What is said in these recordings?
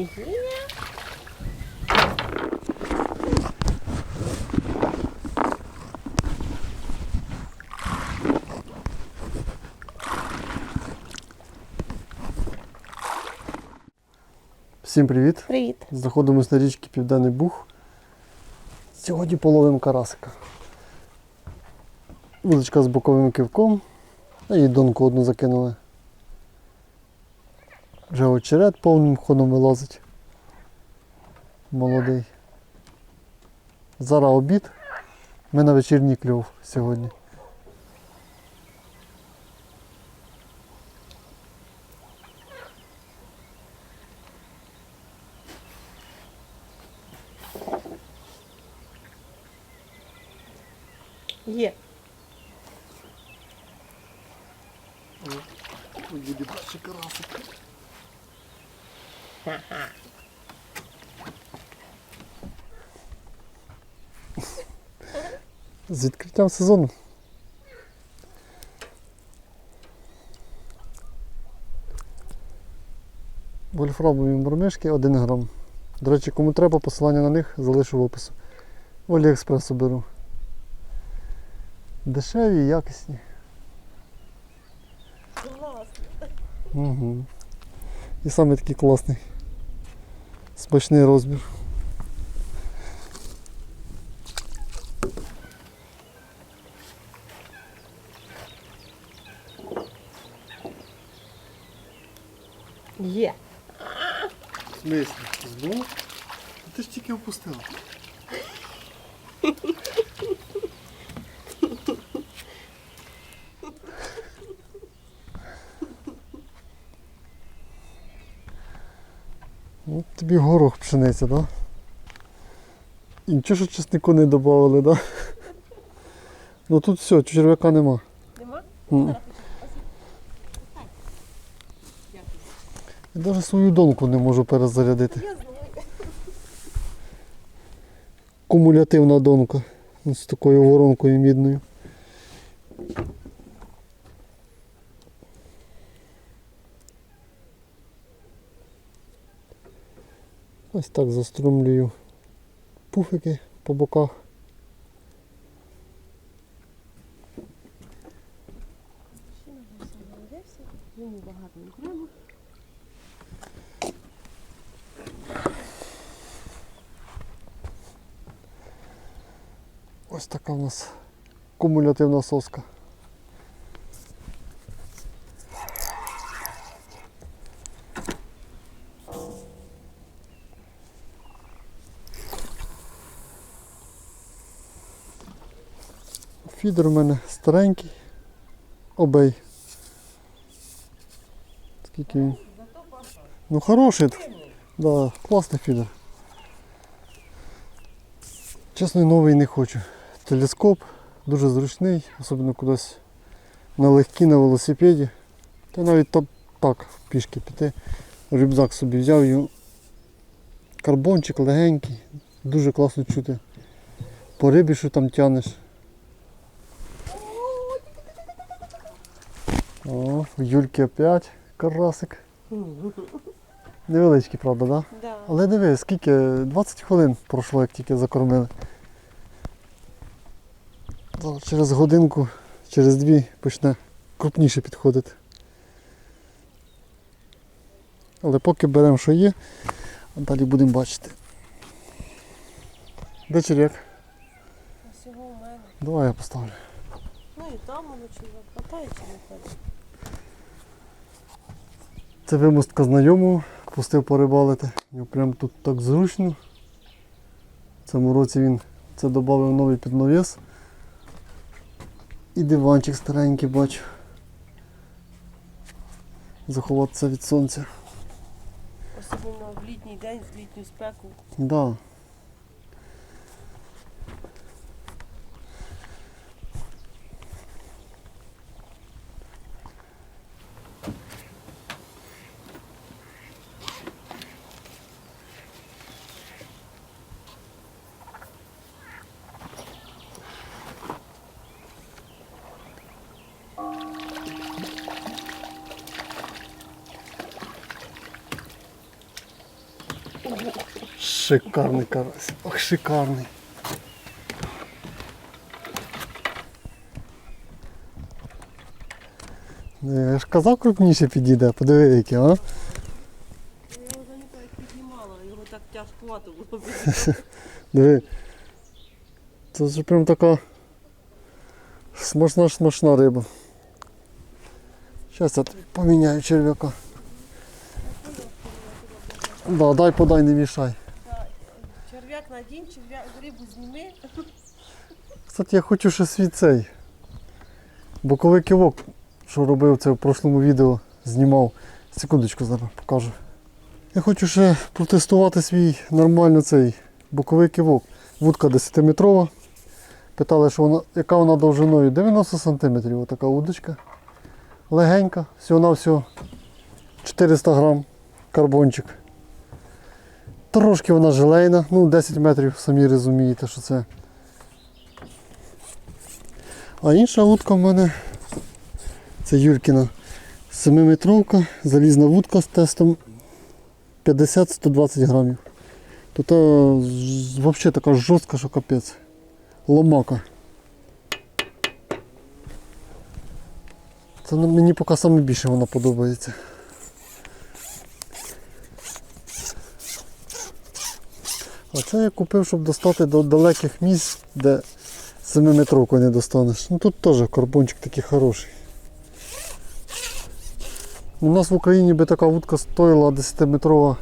Є. Всім привіт! Привіт. Знаходимося на річці Південний Буг. Сьогодні половимо карасика. Вудочка з боковим кивком. І донку одну закинули. Вже очерет повним ходом вилазить. Молодий. Зараз обід. Ми на вечірній кльов сьогодні. Є. Буде перший карасик. Відкриттям сезону. Вольфрамові мормишки 1 грам. До речі, кому треба, посилання на них залишу в опису. В Аліекспресу беру. Дешеві і якісні. Класно. Угу. І саме такий класний. Смачний розмір. Є. В смислі? Знову? Ти ж тільки опустила. От тобі горох пшениця, так? Да? І нічого, що чеснику не додавали, так? Да? Ну тут все, черв'яка нема. Нема? М. Я навіть свою донку не можу перезарядити. Кумулятивна донка. Ось З такою воронкою мідною. Ось так заструмлюю пуфики по боках. Йому багато не треба. Ось така у нас кумулятивна соска. Фідер у мене старенький. Обей. Скільки він? Ну хороший. Да, класний фідер. Чесно, новий не хочу. Телескоп дуже зручний, особливо кудись на легкі на велосипеді. Та навіть так, так пішки піти. Рюкзак собі взяв його. Карбончик легенький, дуже класно чути. По рибі, що там тянеш. О, в Юльки опять карасик. Невеличкий, правда, так? Да? Да. Але диви, скільки 20 хвилин пройшло, як тільки закормили. Зараз через годинку, через дві почне крупніше підходити. Але поки беремо, що є, а далі будемо бачити. Де черв'як? Всього у мене. Давай я поставлю. Ну і там воно не хватає, чи не хватає. Це вимостка знайомого, пустив порибалити. Йому прям тут так зручно. В цьому році він це додав новий підновіс. І диванчик старенький бачу. Заховатися від сонця. Особливо в літній день, в літню спеку. Да. Шикарний карась. Ох, шикарний. Ну, Я ж казав крупніше підійде, подиви який, а? Я його заніка як піднімала, його так тяжкувато було. Диви. Це ж прям така смачна смачна риба. Зараз я тобі поміняю черв'яка. Да, дай подай, не мішай. Надінь, черв'як рибу зніми. Кстати, я хочу ще свій цей. Боковий кивок, що робив це в прошлому відео, знімав. Секундочку зараз покажу. Я хочу ще протестувати свій нормально цей боковий кивок. Вудка 10-метрова. Питали, що вона, яка вона довжиною? 90 см, отака удочка. Легенька, всього на всього 400 грам карбончик. Трошки вона желейна, ну 10 метрів, самі розумієте, що це. А інша вудка в мене це Юркіна 7-метровка, залізна вудка з тестом 50-120 грамів. Тут взагалі така жорстка, що капець. Ломака. Це мені поки саме більше вона подобається. А це я купив, щоб достати до далеких місць, де 7-метровку не достанеш. Ну тут теж карбончик такий хороший. У нас в Україні би така вудка стоїла 10-метрова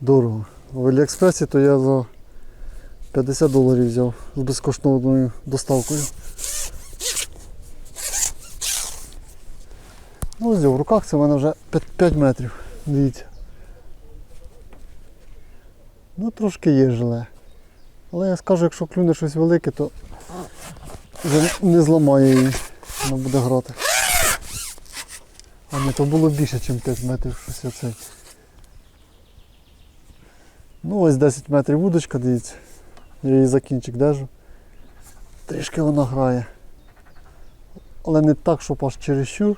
дорого. В Аліекспресі то я за 50 доларів взяв з безкоштовною доставкою. Ну ось в руках це в мене вже 5, 5 метрів. Дивіться. Ну трошки є желе. Але я скажу, якщо клюне щось велике, то вже не зламає її. Вона буде грати. А ні, то було більше, ніж 5 метрів щось оце. Ну ось 10 метрів вудочка, дивіться. Я її за кінчик держу. Трішки вона грає. Але не так, щоб аж чересчур.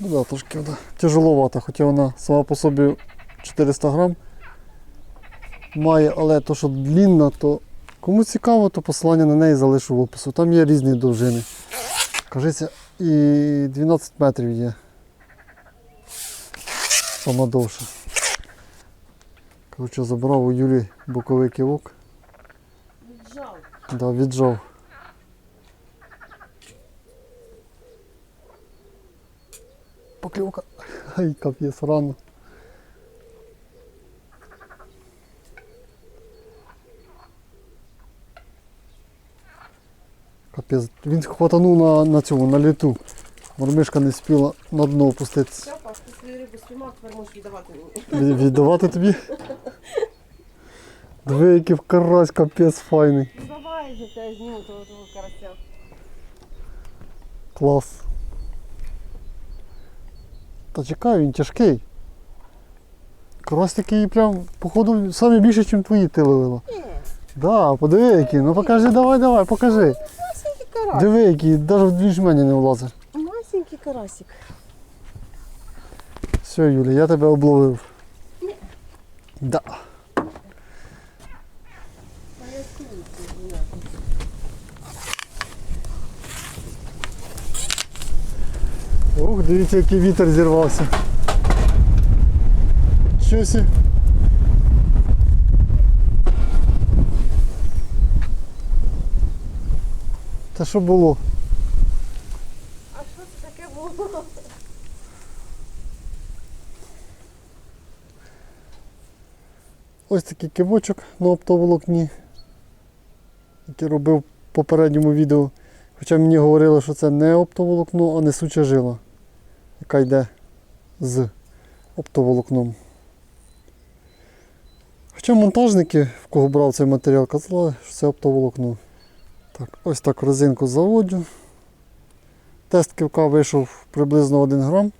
Ну да, трошки вона тяжеловата, хоча вона сама по собі 400 грам має, але то, що длінна, то кому цікаво, то посилання на неї залишу в опису. Там є різні довжини. Кажеться, і 12 метрів є. Сама довша. Коротше, забрав у Юлі боковий кивок, Віджав. да, віджав. Покльовка. Ай, капець рано. Капець. Він хватанув на, на цьому, на літу. Мормишка не спіла на дно опуститися. Все, пап, ти свою рибу спіймав, тепер можеш віддавати мені. Від- Віддавати тобі? Диви, який в карась капець файний. Ну, Давай тебе зніму того, того карася. Клас. Та чекай, він тяжкий. Карась такий прям, походу, саме більше, ніж твої ти ловила. Ні, Да, подиви який. Ну покажи, давай, давай, покажи. масенький карасик. Диви, який, навіть в дві жмені не влазить. Масенький карасик. Все, Юля, я тебе обловив. Да. Ух, дивіться, який вітер зірвався. Щось. Та що було? А що це таке було? Ось такий кивочок на оптоволокні, який робив в попередньому відео. Хоча мені говорили, що це не оптоволокно, а несуча жила, яка йде з оптоволокном. Хоча монтажники, в кого брав цей матеріал, казали, що це оптоволокно. Так, ось так резинку заводжу. Тест кивка вийшов приблизно 1 грам.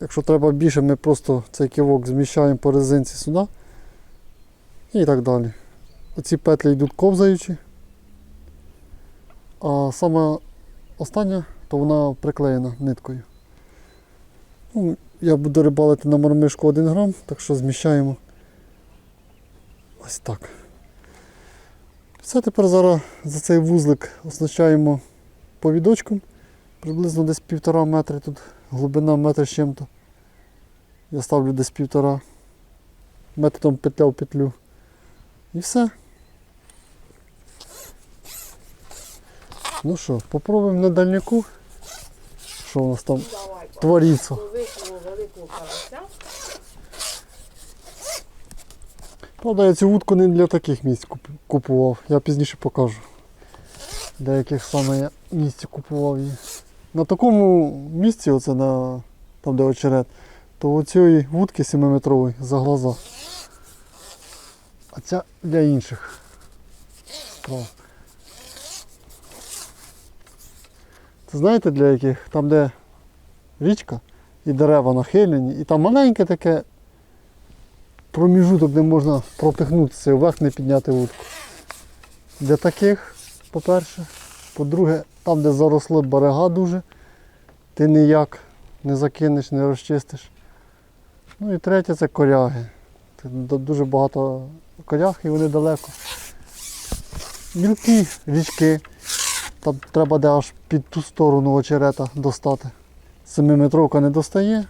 Якщо треба більше, ми просто цей кивок зміщаємо по резинці сюди і так далі. Оці петлі йдуть ковзаючі, а саме остання, то вона приклеєна ниткою. Ну, я буду рибалити на мормишку 1 грам, так що зміщаємо ось так. Все тепер зараз за цей вузлик оснащаємо повідочком. Приблизно десь півтора метри тут глибина метр з чим-то. Я ставлю десь півтора методом петля в петлю. І все. Ну що, попробуємо на дальняку. Що у нас там твориться. Правда, я цю вудку не для таких місць купував. Я пізніше покажу. Для яких саме я місць купував її. На такому місці, оце на, там де очерет, то у цієї вудки 7-метрової за глаза. А ця для інших. справ. Знаєте для яких? Там де річка і дерева нахилені, і там маленьке таке проміжуток, де можна протихнутися вверх не підняти вудку. Для таких, по-перше. По-друге, там, де заросли берега дуже, ти ніяк не закинеш, не розчистиш. Ну і третє це коряги. Дуже багато коряг і вони далеко. Мілкі річки. Там треба де аж під ту сторону очерета достати. Семиметровка не достає.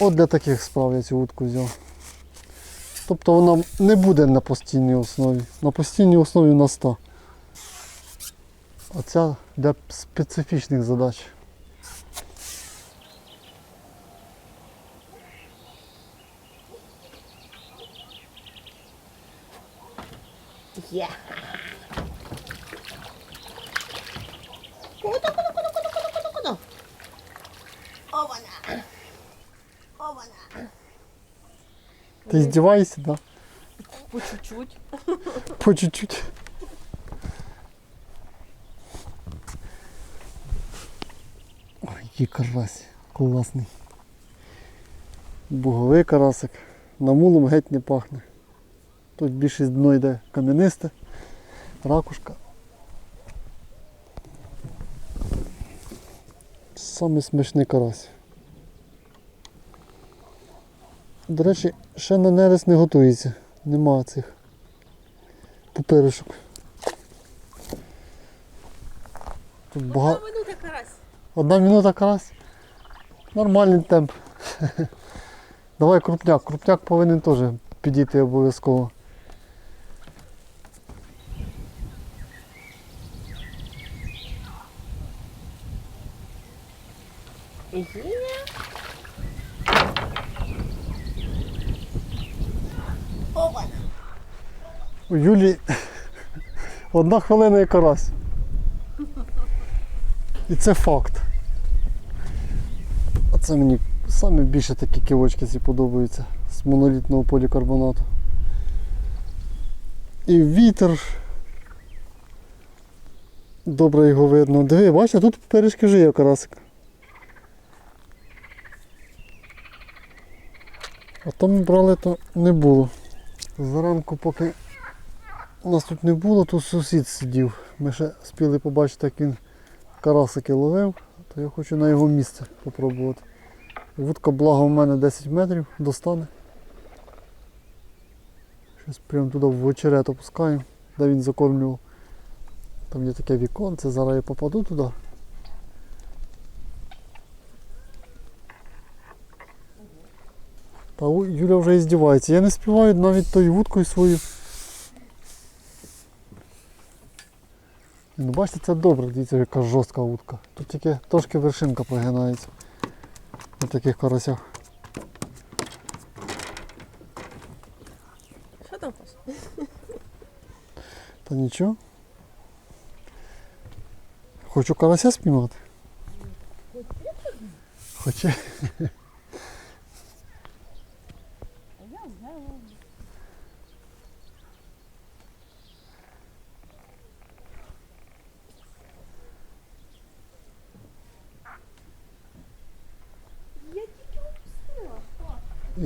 От для таких справ я цю вудку взяв. Тобто вона не буде на постійній основі. На постійній основі на 100. А ця для специфічних задач. Є. Ти здіваєшся, так? По чуть-чуть. По чуть-чуть. Ой, який карась. Класний. Буговий карасик. Намулом геть не пахне. Тут більшість дно йде кам'янисте, ракушка. Самий смачний карась. До речі, ще на нерест не готується. Нема цих пупиришок. Тут багато. минута карась. Одна минута карась. Нормальний темп. Давай крупняк. Крупняк повинен теж підійти обов'язково. Є. Ована. У Юлі одна хвилина і карась. І це факт. А це мені саме більше такі ківочки ці подобаються з монолітного полікарбонату. І вітер. Добре його видно. Диви, бачиш, тут перешки вже є карасик. А то ми брали, то не було. Зранку, поки нас тут не було, тут сусід сидів. Ми ще спіли побачити, як він карасики ловив, то я хочу на його місце попробувати. Вудка благо у мене 10 метрів достане. Щось прямо туди в очерет опускаю, де він закормлював. Там є таке віконце, зараз я попаду туди. Та Юля вже і здівається. Я не співаю навіть тою вудкою свою. Ну, бачите, це добре, дивіться, яка жорстка вудка. Тут тільки трошки вершинка прогинається на таких карасях. Що там Паш? Та нічого. Хочу карася спіймати. Хоче.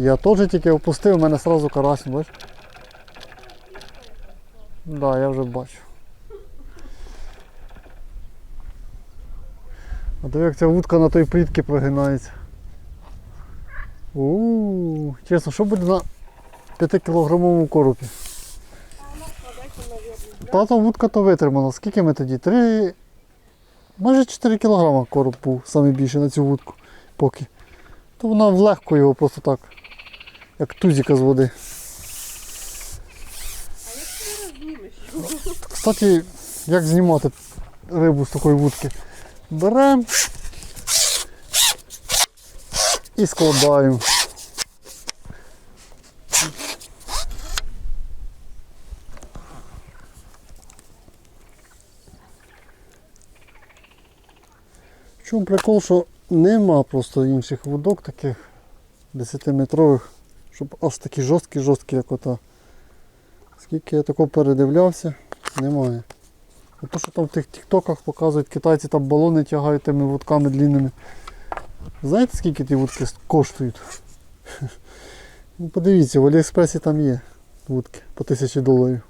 Я теж тільки опустив, у мене одразу карась, бачиш? Так, да, я вже бачу. А диви, як ця вудка на той плітки прогинається. У, чесно, що буде на 5-кілограмовому коропі? А вона Та та вудка то витримала. Скільки ми тоді? Три. Майже 4 кілограма короб був найбільший на цю вудку поки. То вона влегко його просто так, як тузіка з води. А як ти рознімеш його? Кстати, як знімати рибу з такої вудки? Беремо і складаємо. Чому прикол, що нема просто інших вудок таких 10-метрових, щоб аж такі жорсткі, жорсткі, як ота. Скільки я такого передивлявся, немає. А то, що там в тих тіктоках показують, китайці там балони тягають тими вудками длинними. Знаєте, скільки ті вудки коштують? Ну, подивіться, в Аліекспресі там є вудки по тисячі доларів.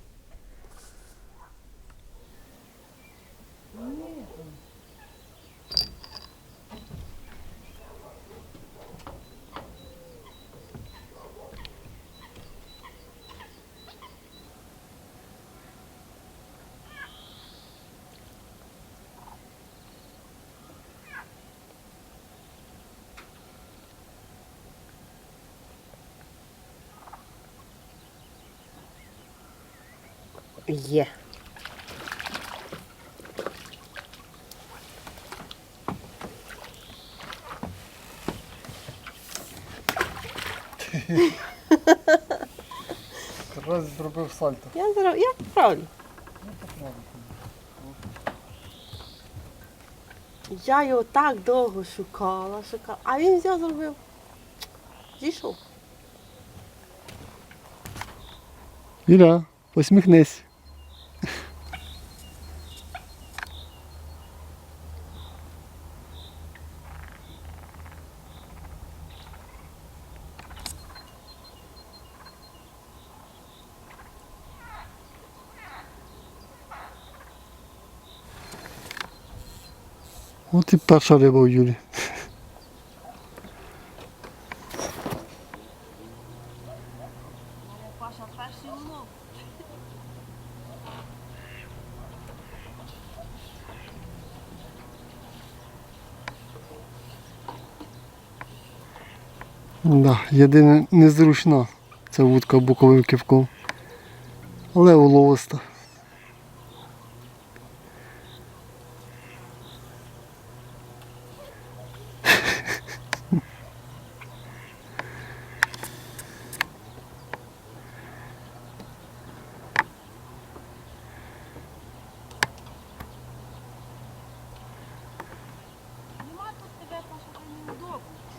Є. Раз зробив сальто. Я зараз, як правильно? Я його так довго шукала, шукала, а він взяв зробив. Зійшов. Іля, посміхнись. От і перша риба у Юлі. Да, єдине незручна ця вудка боковим кивком. Але уловиста.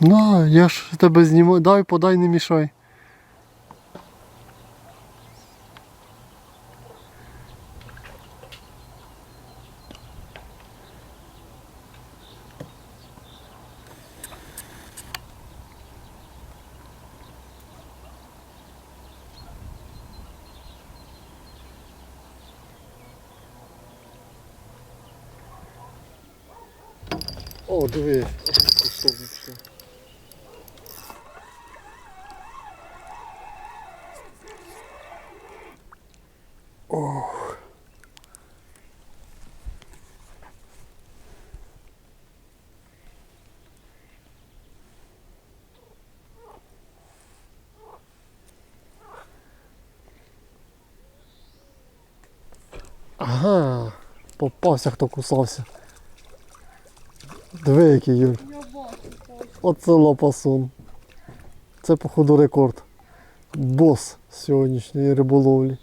На, я ж тебе знімаю. Дай, подай, не мішай. О, диви, кусок пішов. Ох. Ага, попався, хто кусався. Диви, який Юр. Оце лопасун. Це, походу, рекорд. Бос сьогоднішньої риболовлі.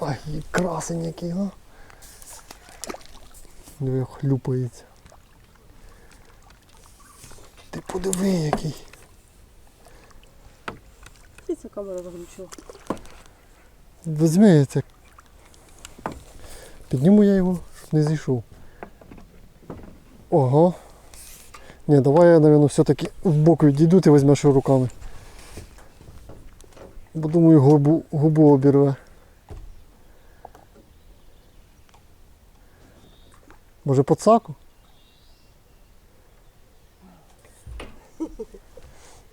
Ай, красень який, а. Диви, хлюпається. Ти подиви який. Ти цю камеру заглючила. Візьми це. Підніму я його, щоб не зійшов. Ого. Ні, давай я, напевно, все-таки в бок відійду, ти візьмеш його руками. Бо думаю, губу, губу обірве. Може подсаку?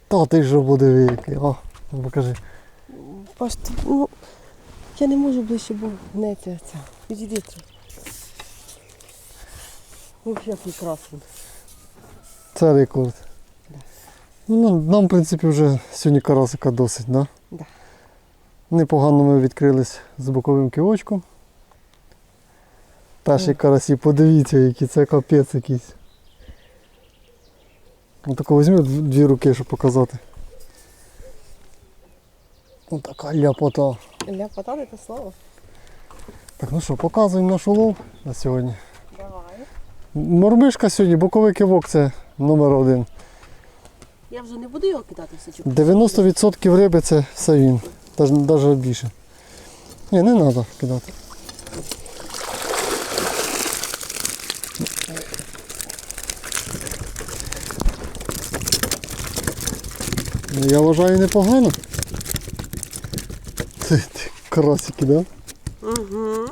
Та ти ж подиви який. Ну, покажи. Ну, я не можу ближче, бо гнеться ця. Відійди трохи. Ох, який красний. Це рекорд. Ну, нам, в принципі, вже сьогодні карасика досить, да? Да. Непогано ми відкрились з боковим кивочком. Перші карасі, подивіться, які це капець якийсь. Ну тако візьми дві руки, щоб показати. Ось така ляпота. Ляпота не те слово. Так, ну що, показуємо наш улов на сьогодні. Давай. Мормишка сьогодні, боковий кивок це номер один. Я вже не буду його кидати все чу. 90% риби це все він. Навіть більше. Ні, не треба кидати. Ну, Я вважаю непогано. Це карасики, да? Угу.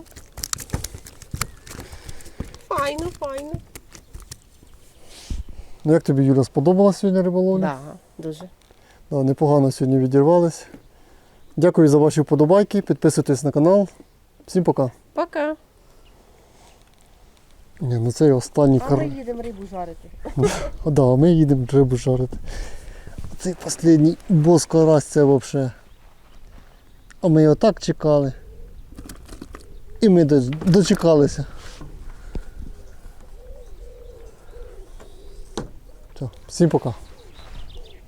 Файно, файно. Ну як тобі, Юля, сподобалась сьогодні риболовля? Да, дуже. Да, непогано сьогодні відірвались. Дякую за ваші вподобайки. Підписуйтесь на канал. Всім пока. Пока. Ні, ну це останній А ми їдемо рибу жарити. А, да, ми їдемо рибу жарити. Цей останній бос карась це взагалі. А ми його так чекали. І ми дочекалися. Все, всім пока.